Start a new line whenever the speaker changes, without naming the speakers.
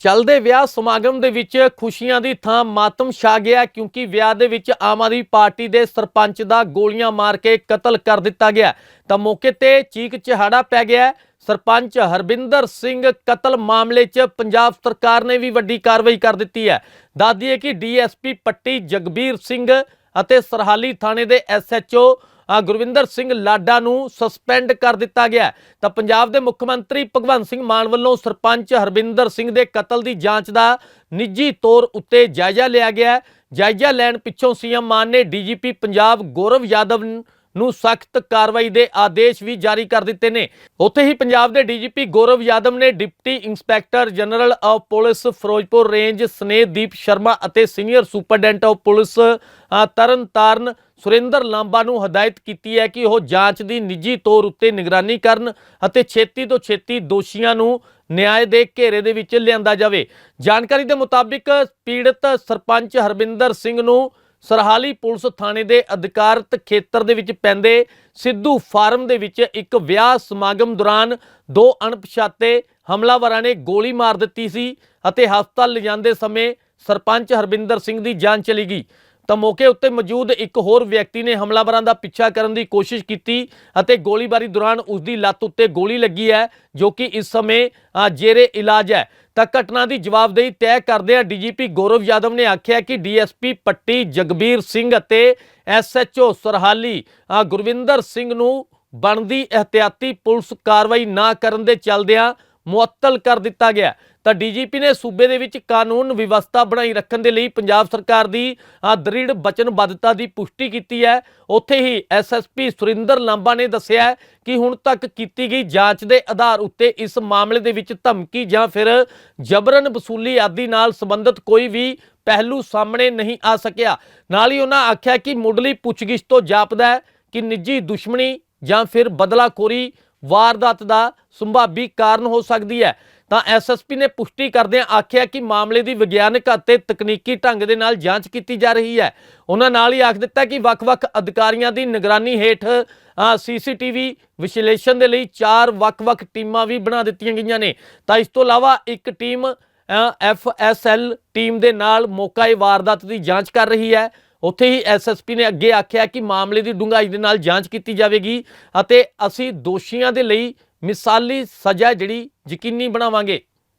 ਚੱਲਦੇ ਵਿਆਹ ਸਮਾਗਮ ਦੇ ਵਿੱਚ ਖੁਸ਼ੀਆਂ ਦੀ ਥਾਂ ਮਾਤਮ ਛਾ ਗਿਆ ਕਿਉਂਕਿ ਵਿਆਹ ਦੇ ਵਿੱਚ ਆਮ ਆਦਮੀ ਪਾਰਟੀ ਦੇ ਸਰਪੰਚ ਦਾ ਗੋਲੀਆਂ ਮਾਰ ਕੇ ਕਤਲ ਕਰ ਦਿੱਤਾ ਗਿਆ। ਤਾਂ ਮੌਕੇ ਤੇ ਚੀਕ ਚਿਹਾੜਾ ਪੈ ਗਿਆ। ਸਰਪੰਚ ਹਰਬਿੰਦਰ ਸਿੰਘ ਕਤਲ ਮਾਮਲੇ 'ਚ ਪੰਜਾਬ ਸਰਕਾਰ ਨੇ ਵੀ ਵੱਡੀ ਕਾਰਵਾਈ ਕਰ ਦਿੱਤੀ ਹੈ। ਦੱਸਦੀ ਹੈ ਕਿ ਡੀਐਸਪੀ ਪੱਟੀ ਜਗਬੀਰ ਸਿੰਘ ਅਤੇ ਸਰਹਾਲੀ ਥਾਣੇ ਦੇ ਐਸਐਚਓ ਆ ਗੁਰਵਿੰਦਰ ਸਿੰਘ ਲਾਡਾ ਨੂੰ ਸਸਪੈਂਡ ਕਰ ਦਿੱਤਾ ਗਿਆ ਤਾਂ ਪੰਜਾਬ ਦੇ ਮੁੱਖ ਮੰਤਰੀ ਭਗਵੰਤ ਸਿੰਘ ਮਾਨ ਵੱਲੋਂ ਸਰਪੰਚ ਹਰਬਿੰਦਰ ਸਿੰਘ ਦੇ ਕਤਲ ਦੀ ਜਾਂਚ ਦਾ ਨਿੱਜੀ ਤੌਰ ਉੱਤੇ ਜਾਇਜ਼ਾ ਲਿਆ ਗਿਆ ਜਾਇਜ਼ਾ ਲੈਣ ਪਿੱਛੋਂ ਸੀਐਮ ਮਾਨ ਨੇ ਡੀਜੀਪੀ ਪੰਜਾਬ ਗੌਰਵ ਯਾਦਵ ਨੂੰ ਸਖਤ ਕਾਰਵਾਈ ਦੇ ਆਦੇਸ਼ ਵੀ ਜਾਰੀ ਕਰ ਦਿੱਤੇ ਨੇ। ਉੱਥੇ ਹੀ ਪੰਜਾਬ ਦੇ ਡੀਜੀਪੀ ਗੌਰਵ ਯਾਦਵ ਨੇ deputy inspector general of police Ferozepur range Snehdeep Sharma ਅਤੇ senior superintendent of police Tarn Taran Surinder Lamba ਨੂੰ ਹਦਾਇਤ ਕੀਤੀ ਹੈ ਕਿ ਉਹ ਜਾਂਚ ਦੀ ਨਿੱਜੀ ਤੌਰ ਉੱਤੇ ਨਿਗਰਾਨੀ ਕਰਨ ਅਤੇ ਛੇਤੀ ਤੋਂ ਛੇਤੀ ਦੋਸ਼ੀਆਂ ਨੂੰ ਨਿਆਂ ਦੇ ਘੇਰੇ ਦੇ ਵਿੱਚ ਲਿਆਂਦਾ ਜਾਵੇ। ਜਾਣਕਾਰੀ ਦੇ ਮੁਤਾਬਿਕ ਪੀੜਤ ਸਰਪੰਚ ਹਰਬਿੰਦਰ ਸਿੰਘ ਨੂੰ ਸਰਹਾਲੀ ਪੁਲਿਸ ਥਾਣੇ ਦੇ ਅਧਿਕਾਰਤ ਖੇਤਰ ਦੇ ਵਿੱਚ ਪੈਂਦੇ ਸਿੱਧੂ ਫਾਰਮ ਦੇ ਵਿੱਚ ਇੱਕ ਵਿਆਹ ਸਮਾਗਮ ਦੌਰਾਨ ਦੋ ਅਣਪਛਾਤੇ ਹਮਲਾਵਰਾਂ ਨੇ ਗੋਲੀ ਮਾਰ ਦਿੱਤੀ ਸੀ ਅਤੇ ਹਸਪਤਾਲ ਲਿਜਾਂਦੇ ਸਮੇਂ ਸਰਪੰਚ ਹਰਬਿੰਦਰ ਸਿੰਘ ਦੀ ਜਾਨ ਚਲੀ ਗਈ। ਤਾਂ ਮੌਕੇ ਉੱਤੇ ਮੌਜੂਦ ਇੱਕ ਹੋਰ ਵਿਅਕਤੀ ਨੇ ਹਮਲਾਵਰਾਂ ਦਾ ਪਿੱਛਾ ਕਰਨ ਦੀ ਕੋਸ਼ਿਸ਼ ਕੀਤੀ ਅਤੇ ਗੋਲੀਬਾਰੀ ਦੌਰਾਨ ਉਸ ਦੀ ਲੱਤ ਉੱਤੇ ਗੋਲੀ ਲੱਗੀ ਹੈ, ਜੋ ਕਿ ਇਸ ਸਮੇਂ ਜੇਰੇ ਇਲਾਜ ਹੈ। ਤਾਂ ਘਟਨਾ ਦੀ ਜਵਾਬਦੇਹੀ ਤੈਅ ਕਰਦਿਆਂ ਡੀਜੀਪੀ ਗੌਰਵ ਯਾਦਵ ਨੇ ਆਖਿਆ ਕਿ ਡੀਐਸਪੀ ਪੱਟੀ ਜਗਬੀਰ ਸਿੰਘ ਅਤੇ ਐਸਐਚਓ ਸਰਹਾਲੀ ਗੁਰਵਿੰਦਰ ਸਿੰਘ ਨੂੰ ਬਣਦੀ ਇhtiyati ਪੁਲਿਸ ਕਾਰਵਾਈ ਨਾ ਕਰਨ ਦੇ ਚੱਲਦਿਆਂ ਮੁਅੱਤਲ ਕਰ ਦਿੱਤਾ ਗਿਆ। ਤਾਂ ਡੀਜੀਪੀ ਨੇ ਸੂਬੇ ਦੇ ਵਿੱਚ ਕਾਨੂੰਨ ਵਿਵਸਥਾ ਬਣਾਈ ਰੱਖਣ ਦੇ ਲਈ ਪੰਜਾਬ ਸਰਕਾਰ ਦੀ ਅ, ਦ੍ਰਿੜ ਵਚਨਬੱਧਤਾ ਦੀ ਪੁਸ਼ਟੀ ਕੀਤੀ ਹੈ। ਉੱਥੇ ਹੀ ਐਸਐਸਪੀ ਸੁਰਿੰਦਰ ਲਾਂਬਾ ਨੇ ਦੱਸਿਆ ਕਿ ਹੁਣ ਤੱਕ ਕੀਤੀ ਗਈ ਜਾਂਚ ਦੇ ਆਧਾਰ ਉੱਤੇ ਇਸ ਮਾਮਲੇ ਦੇ ਵਿੱਚ ਧਮਕੀ ਜਾਂ ਫਿਰ ਜਬਰਨ ਵਸੂਲੀ ਆਦਿ ਨਾਲ ਸੰਬੰਧਿਤ ਕੋਈ ਵੀ ਪਹਿਲੂ ਸਾਹਮਣੇ ਨਹੀਂ ਆ ਸਕਿਆ। ਨਾਲ ਹੀ ਉਹਨਾਂ ਆਖਿਆ ਕਿ ਮੁੱਢਲੀ ਪੁੱਛਗਿੱਛ ਤੋਂ ਜਾਪਦਾ ਹੈ ਕਿ ਨਿੱਜੀ ਦੁਸ਼ਮਣੀ ਜਾਂ ਫਿਰ ਬਦਲਾਖੋਰੀ ਵਾਰਦਾਤ ਦਾ ਸੰਭਾਵੀ ਕਾਰਨ ਹੋ ਸਕਦੀ ਹੈ। ਤਾਂ ਐਸਐਸਪੀ ਨੇ ਪੁਸ਼ਟੀ ਕਰਦਿਆਂ ਆਖਿਆ ਕਿ ਮਾਮਲੇ ਦੀ ਵਿਗਿਆਨਕ ਅਤੇ ਤਕਨੀਕੀ ਢੰਗ ਦੇ ਨਾਲ ਜਾਂਚ ਕੀਤੀ ਜਾ ਰਹੀ ਹੈ। ਉਹਨਾਂ ਨਾਲ ਹੀ ਆਖ ਦਿੱਤਾ ਕਿ ਵੱਖ-ਵੱਖ ਅਧਿਕਾਰੀਆਂ ਦੀ ਨਿਗਰਾਨੀ ਹੇਠ ਸੀਸੀਟੀਵੀ ਵਿਸ਼ਲੇਸ਼ਣ ਦੇ ਲਈ ਚਾਰ ਵੱਖ-ਵੱਖ ਟੀਮਾਂ ਵੀ ਬਣਾ ਦਿੱਤੀਆਂ ਗਈਆਂ ਨੇ। ਤਾਂ ਇਸ ਤੋਂ ਇਲਾਵਾ ਇੱਕ ਟੀਮ ਐਫਐਸਐਲ ਟੀਮ ਦੇ ਨਾਲ ਮੌਕਾ ਮੌਕਾਏ ਵਾਰਦਾਤ ਦੀ ਜਾਂਚ ਕਰ ਰਹੀ ਹੈ। ਉੱਥੇ ਹੀ ਐਸਐਸਪੀ ਨੇ ਅੱਗੇ ਆਖਿਆ ਕਿ ਮਾਮਲੇ ਦੀ ਡੂੰਘਾਈ ਦੇ ਨਾਲ ਜਾਂਚ ਕੀਤੀ ਜਾਵੇਗੀ ਅਤੇ ਅਸੀਂ ਦੋਸ਼ੀਆਂ ਦੇ ਲਈ ਮਿਸਾਲੀ ਸਜ਼ਾ ਜਿਹੜੀ ਯਕੀਨੀ ਬਣਾਵਾਂਗੇ।